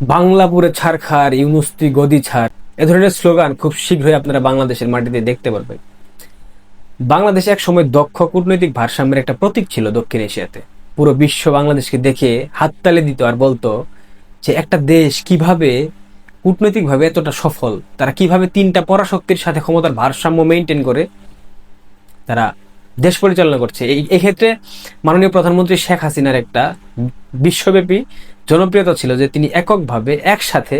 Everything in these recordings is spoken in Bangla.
বাংলাপুরে ছাড় ছাড়খার ইউনুস্তি গদি ছাড়, এ ধরনের স্লোগান খুব শীঘ্রই আপনারা বাংলাদেশের মাটিতে দেখতে পারবেন। বাংলাদেশ এক সময় দক্ষ কূটনৈতিক ভারসাম্যের একটা প্রতীক ছিল দক্ষিণ এশিয়াতে। পুরো বিশ্ব বাংলাদেশকে দেখে হাততালি দিত আর বলতো যে একটা দেশ কীভাবে কূটনৈতিকভাবে এতটা সফল, তারা কীভাবে তিনটা পরাশক্তির সাথে ক্ষমতার ভারসাম্য মেনটেন করে, তারা দেশ পরিচালনা করছে। এই, এক্ষেত্রে মাননীয় প্রধানমন্ত্রী শেখ হাসিনার একটা বিশ্বব্যাপী জনপ্রিয়তা ছিল যে তিনি এককভাবে একসাথে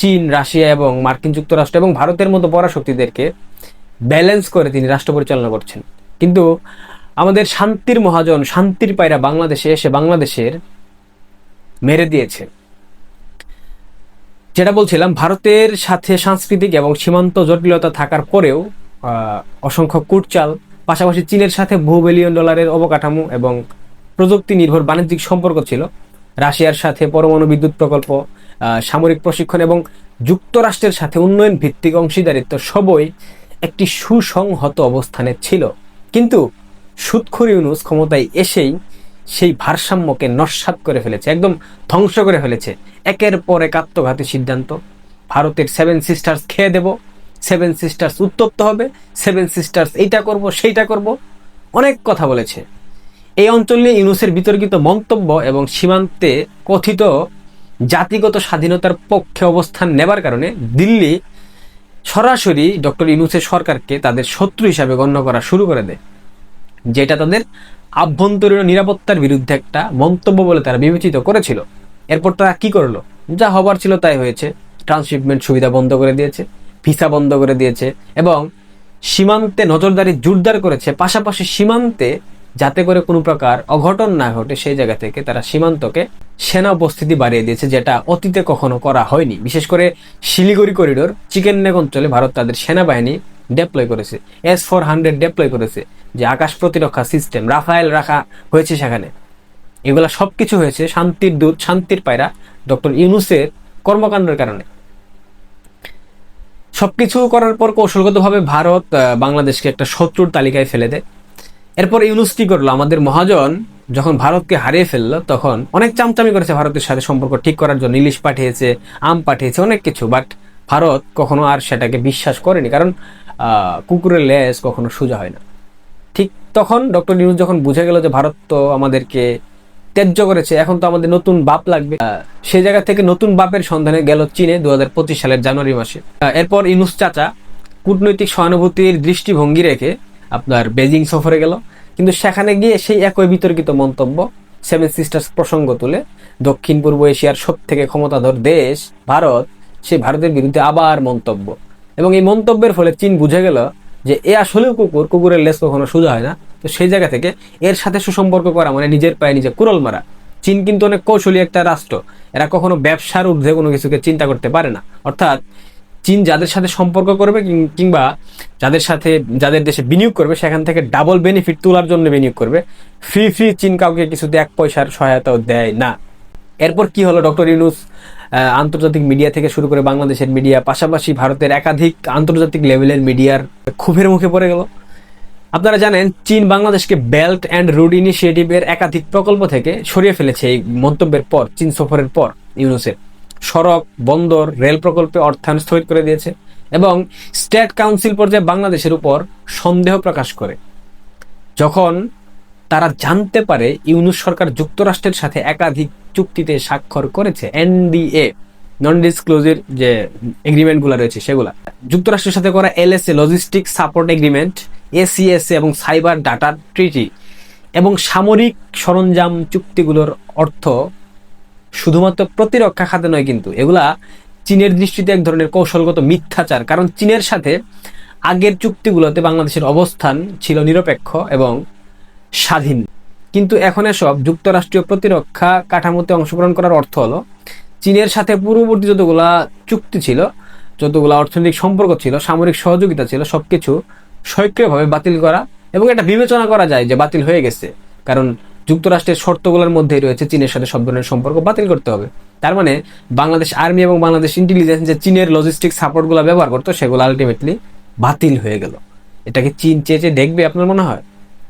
চীন, রাশিয়া এবং মার্কিন যুক্তরাষ্ট্র এবং ভারতের মতো পরাশক্তিদেরকে ব্যালেন্স করে তিনি রাষ্ট্র পরিচালনা করছেন। কিন্তু আমাদের শান্তির মহাজন, শান্তির পায়রা বাংলাদেশে এসে বাংলাদেশের মেরে দিয়েছে। যেটা বলছিলাম, ভারতের সাথে সাংস্কৃতিক এবং সীমান্ত জটিলতা থাকার পরেও অসংখ্য কুটচাল, পাশাপাশি চীনের সাথে বহু বিলিয়ন ডলারের অবকাঠামো এবং প্রযুক্তি নির্ভর বাণিজ্যিক সম্পর্ক ছিল। রাশিয়ার সাথে পরমাণু বিদ্যুৎ প্রকল্প সামরিক প্রশিক্ষণ এবং যুক্তরাষ্ট্রের সাথে উন্নয়ন ভিত্তিক অংশীদারিত্ব সবই একটি সুসংহত অবস্থানে ছিল। কিন্তু সুৎখুর ইউনুস ক্ষমতায় এসেই সেই ভারসাম্যকে নস্বাত করে ফেলেছে, একদম ধ্বংস করে ফেলেছে। একের পর এক আত্মঘাতী সিদ্ধান্ত, ভারতের সেভেন সিস্টার্স খেয়ে দেব সেভেন সিস্টার্স উত্তপ্ত হবে সেভেন সিস্টার্স এইটা করব, সেইটা করব, অনেক কথা বলেছে। এই অঞ্চল নিয়ে ইউনুসের বিতর্কিত মন্তব্য এবং সীমান্তে কথিত জাতিগত স্বাধীনতার পক্ষে অবস্থান নেবার কারণে দিল্লি সরাসরি ডক্টর ইউনুসের সরকারকে তাদের শত্রু হিসাবে গণ্য করা শুরু করে দেয়, যেটা তাদের আভ্যন্তরীণ নিরাপত্তার বিরুদ্ধে একটা মন্তব্য বলে তারা বিবেচিত করেছিল। এরপর তারা কি করল? যা হবার ছিল তাই হয়েছে। ট্রান্সশিপমেন্ট সুবিধা বন্ধ করে দিয়েছে, ভিসা বন্ধ করে দিয়েছে এবং সীমান্তে নজরদারি জোরদার করেছে। পাশাপাশি সীমান্তে যাতে করে কোনো প্রকার অঘটন না ঘটে, সেই জায়গা থেকে তারা সীমান্তকে সেনা উপস্থিতি বাড়িয়ে দিয়েছে, যেটা অতীতে কখনো করা হয়নি। বিশেষ করে শিলিগুড়ি করিডোর, চিকেন নেক অঞ্চলে ভারত তাদের সেনাবাহিনী ডেপ্লয় করেছে। এস ফোর হান্ড্রেড ডেপ্লয় করেছে, যে আকাশ প্রতিরক্ষা সিস্টেম রাফায়েল রাখা হয়েছে সেখানে। এগুলা সবকিছু হয়েছে শান্তির দূত, শান্তির পায়রা ডক্টর ইউনুসের কর্মকাণ্ডের কারণে। সবকিছু করার পর কৌশলগতভাবে ভারত বাংলাদেশকে একটা শত্রুর তালিকায় ফেলে দেয়। এরপর ইউনুস কি করল? আমাদের মহাজন যখন ভারতকে হারিয়ে ফেলল, তখন অনেক চামচামি করেছে ভারতের সাথে সম্পর্ক ঠিক করার জন্য। ইলিশ পাঠিয়েছে, আম পাঠিয়েছে, অনেক কিছু। বাট ভারত কখনো আর সেটাকে বিশ্বাস করেনি। কারণ কুকুরের লেজ কখনো সোজা হয় না। ঠিক তখন ডক্টর নিউজ যখন বুঝে গেল যে ভারত তো আমাদেরকে ত্যায্য করেছে, এখন তো আমাদের নতুন বাপ লাগবে। সেই জায়গা থেকে নতুন বাপের সন্ধানে গেল চীনে দু হাজার পঁচিশ সালের জানুয়ারি মাসে। এরপর ইনুস চাচা কূটনৈতিক সহানুভূতির দৃষ্টিভঙ্গি রেখে আপনার বেজিং সফরে গেল। কিন্তু সেখানে গিয়ে সেই একই বিতর্কিত মন্তব্য সেভেন সিস্টার্স প্রসঙ্গ তুলে, দক্ষিণ পূর্ব এশিয়ার সব থেকে ক্ষমতাধর দেশ ভারত সেই ভারতের বিরুদ্ধে আবার মন্তব্য। এবং এই মন্তব্যের ফলে চীন বুঝে গেল যে এ আসলেও কুকুর, কুকুরের লেস কখনো সোজা হয় না। তো সেই জায়গা থেকে এর সাথে সুসম্পর্ক করা মানে নিজের পায়ে নিজে কুরল মারা। চীন কিন্তু অনেক কৌশলী একটা রাষ্ট্র। এরা কখনো ব্যবসার ঊর্ধ্বে কোনো কিছুকে চিন্তা করতে পারে না। অর্থাৎ চীন যাদের সাথে সম্পর্ক করবে কিংবা যাদের সাথে, যাদের দেশে বিনিয়োগ করবে, সেখান থেকে ডাবল বেনিফিট তোলার জন্য বিনিয়োগ করবে। ফ্রি ফ্রি চীন কাউকে কিছুতে এক পয়সার সহায়তাও দেয় না। এরপর কি হলো, ডক্টর ইউনুস আন্তর্জাতিক মিডিয়া থেকে শুরু করে বাংলাদেশের মিডিয়া, পাশাপাশি ভারতের একাধিক আন্তর্জাতিক লেভেলের মিডিয়ার ক্ষোভের মুখে পড়ে গেল। আপনারা জানেন, চীন বাংলাদেশকে বেল্ট অ্যান্ড রুড ইনিশিয়েটিভের একাধিক প্রকল্প থেকে সরিয়ে ফেলেছে এই মন্তব্যের পর, চীন সফরের পর ইউনুসের। সড়ক, বন্দর, রেল প্রকল্পে অর্থায়ন স্থগিত করে দিয়েছে এবং স্টেট কাউন্সিল পর্যায়ে বাংলাদেশের উপর সন্দেহ প্রকাশ করে। যখন তারা জানতে পারে ইউনুস সরকার যুক্তরাষ্ট্রের সাথে একাধিক চুক্তিতে স্বাক্ষর করেছে, এনডিএ নন ডিসক্লোজিভ যে এগ্রিমেন্টগুলো রয়েছে সেগুলা, যুক্তরাষ্ট্রের সাথে করা LSA logistic support agreement ACSA এবং সাইবার ডাটা ট্রিটি এবং সামরিক সরঞ্জাম চুক্তিগুলোর অর্থ শুধুমাত্র প্রতিরক্ষা খাতে নয় কিন্তু, এগুলা চীনের দৃষ্টিতে এক ধরনের কৌশলগত মিথ্যাচার। কারণ চীনের সাথে আগের চুক্তিগুলোতে বাংলাদেশের অবস্থান ছিল নিরপেক্ষ এবং স্বাধীন। কিন্তু এখন এসব যুক্তরাষ্ট্রীয় প্রতিরক্ষা কাঠামোতে অংশগ্রহণ করার অর্থ হলো, চীনের সাথে পূর্ববর্তী যতগুলা চুক্তি ছিল, যতগুলা অর্থনৈতিক সম্পর্ক ছিল, সামরিক সহযোগিতা ছিল, সবকিছু সক্রিয়ভাবে বাতিল করা এবং এটা বিবেচনা করা যায় যে বাতিল হয়ে গেছে। কারণ যুক্তরাষ্ট্রের শর্তগুলোর মধ্যেই রয়েছে চীনের সাথে সব ধরনের সম্পর্ক বাতিল করতে হবে। তার মানে বাংলাদেশ আর্মি এবং বাংলাদেশ ইন্টেলিজেন্স যে চীনের লজিস্টিক সাপোর্টগুলো ব্যবহার করতো, সেগুলো আলটিমেটলি বাতিল হয়ে গেল। এটাকে চীন চেয়ে চেয়ে দেখবে আপনার মনে হয়?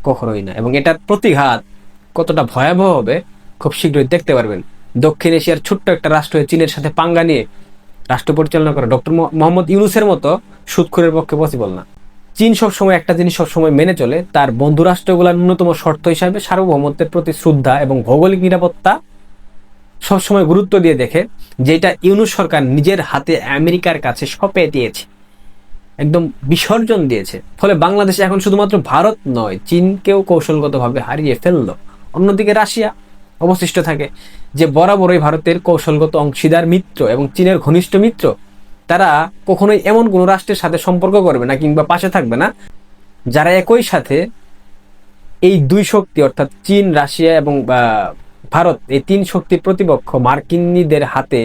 কখনোই না। এবং এটার প্রতিঘাত কতটা ভয়াবহ হবে, খুব শীঘ্রই দেখতে পারবেন। দক্ষিণ এশিয়ার ছোট্ট একটা রাষ্ট্র হয়ে চীনের সাথে পাঙ্গা নিয়ে রাষ্ট্র পরিচালনা করা ডক্টর মোহাম্মদ ইউনুসের মতো সুৎখুরের পক্ষে পসিবল না। চীন সবসময় একটা জিনিস সবসময় মেনে চলে, তার বন্ধু রাষ্ট্রগুলোর ন্যূনতম শর্ত হিসাবে সার্বভৌমত্বের প্রতি শ্রদ্ধা এবং ভৌগোলিক নিরাপত্তা সবসময় গুরুত্ব দিয়ে দেখে, যেটা ইউনুস সরকার নিজের হাতে আমেরিকার কাছে সপে দিয়েছে। একদম বিসর্জন দিয়েছে। ফলে বাংলাদেশ এখন শুধুমাত্র ভারত নয়, চীনকেও কৌশলগতভাবে হারিয়ে ফেলল। অন্যদিকে রাশিয়া অবশিষ্ট থাকে, যে বরাবরই ভারতের কৌশলগত অংশীদার মিত্র এবং চীনের ঘনিষ্ঠ মিত্র। তারা কখনোই এমন কোনো রাষ্ট্রের সাথে সম্পর্ক করবে না কিংবা পাশে থাকবে না। যারা একই সাথে এই দুই শক্তি, অর্থাৎ চীন, রাশিয়া এবং ভারত, এই তিন শক্তির প্রতিপক্ষ মার্কিনীদের হাতে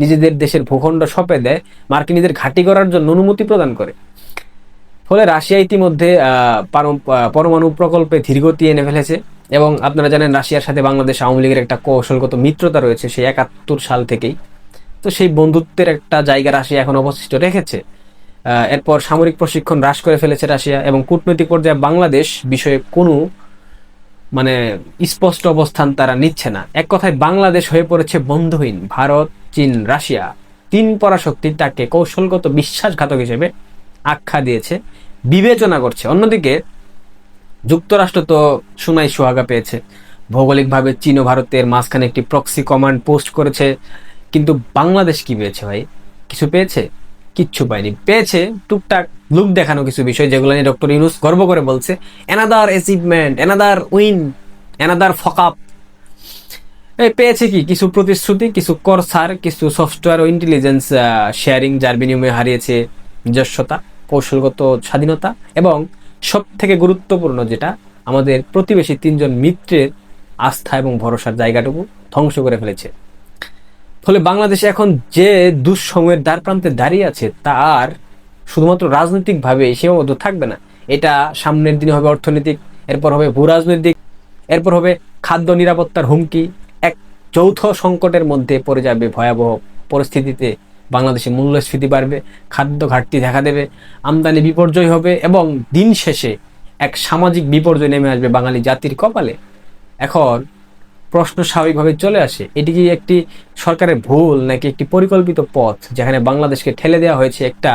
নিজেদের দেশের ভূখণ্ড সঁপে দেয়, মার্কিনীদের ঘাঁটি করার জন্য অনুমতি প্রদান করে। ফলে রাশিয়া ইতিমধ্যে পরমাণু প্রকল্পে ধীরগতি এনে ফেলেছে এবং আপনারা জানেন রাশিয়ার সাথে বাংলাদেশ আওয়ামী লীগের একটা কৌশলগত মিত্রতা রয়েছে সেই একাত্তর সাল থেকেই। তো সেই বন্ধুত্বের একটা জায়গা রাশিয়া এখন অবশিষ্ট রেখেছে। এরপর সামরিক প্রশিক্ষণ হ্রাস করে ফেলেছে রাশিয়া এবং কূটনৈতিক পর্যায়ে বাংলাদেশ বিষয়ে কোনো মানে স্পষ্ট অবস্থান তারা নিচ্ছে না। এক কথায় বাংলাদেশ হয়ে পড়েছে বন্ধুহীন, ভারত, চীন, রাশিয়া। তিন পরাশক্তি তাকে কৌশলগত বিশ্বাসঘাতক হিসেবে আখ্যা দিয়েছে, বিবেচনা করছে। অন্যদিকে, যুক্তরাষ্ট্র তো সুনাই সোহাগা পেয়েছে। ভৌগোলিকভাবে চীন ও ভারতের মাঝখানে একটি প্রক্সি কমান্ড পোস্ট করেছে। কিন্তু বাংলাদেশ কি পেয়েছে ভাই? কিছু পেয়েছে? কিচ্ছু পায়নি। পেয়েছে টুকটাক লুক দেখানো কিছু বিষয় যেগুলো নিয়ে ডক্টর ইউনুস গর্ব করে বলছে another achievement another win another fuckup এই পেয়েছে কি? কিছু প্রতিশ্রুতি, কিছু করসার, কিছু সফটওয়্যার ও ইন্টেলিজেন্স শেয়ারিং যার বিনিময়ে হারিয়েছে নিজস্বতা কৌশলগত স্বাধীনতা এবং সব থেকে গুরুত্বপূর্ণ যেটা, আমাদের প্রতিবেশী তিনজন মিত্রের আস্থা এবং ভরসার জায়গাটুকু ধ্বংস করে ফেলেছে। ফলে বাংলাদেশ এখন যে দুঃসময়ের দ্বার প্রান্তে দাঁড়িয়ে আছে, তার শুধুমাত্র রাজনৈতিকভাবে সীমাবদ্ধ থাকবে না। এটা সামনের দিনে হবে অর্থনৈতিক, এরপর হবে ভূ রাজনৈতিক এরপর হবে খাদ্য নিরাপত্তার হুমকি। এক যৌথ সংকটের মধ্যে পড়ে যাবে ভয়াবহ পরিস্থিতিতে। বাংলাদেশে মূল্যস্ফীতি বাড়বে, খাদ্য ঘাটতি দেখা দেবে, আমদানি বিপর্যয় হবে এবং দিন শেষে এক সামাজিক বিপর্যয় নেমে আসবে বাঙালি জাতির কপালে। এখন প্রশ্ন স্বাভাবিকভাবে চলে আসে। এটি কি একটি সরকারের ভুল নাকি একটি পরিকল্পিত পথ যেখানে বাংলাদেশকে ঠেলে দেওয়া হয়েছে একটা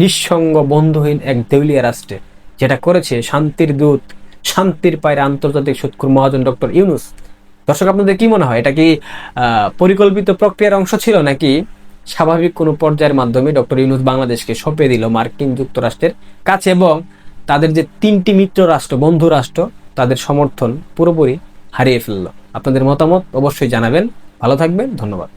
নিঃসঙ্গ বন্ধুহীন এক দেউলিয়া রাষ্ট্রে? যেটা করেছে শান্তির দূত, শান্তির পায়ের আন্তর্জাতিক সুৎকুর মহাজন ডক্টর ইউনুস। দর্শক, আপনাদের কি মনে হয়? এটা কি পরিকল্পিত প্রক্রিয়ার অংশ ছিল নাকি স্বাভাবিক কোনো পর্যায়ের মাধ্যমে ডক্টর ইউনুস বাংলাদেশকে সঁপে দিল মার্কিন যুক্তরাষ্ট্রের কাছে এবং তাদের যে তিনটি মিত্র রাষ্ট্র, বন্ধু রাষ্ট্র, তাদের সমর্থন পুরোপুরি হারিয়ে ফেলল? আপনাদের মতামত অবশ্যই জানাবেন। ভালো থাকবেন ধন্যবাদ।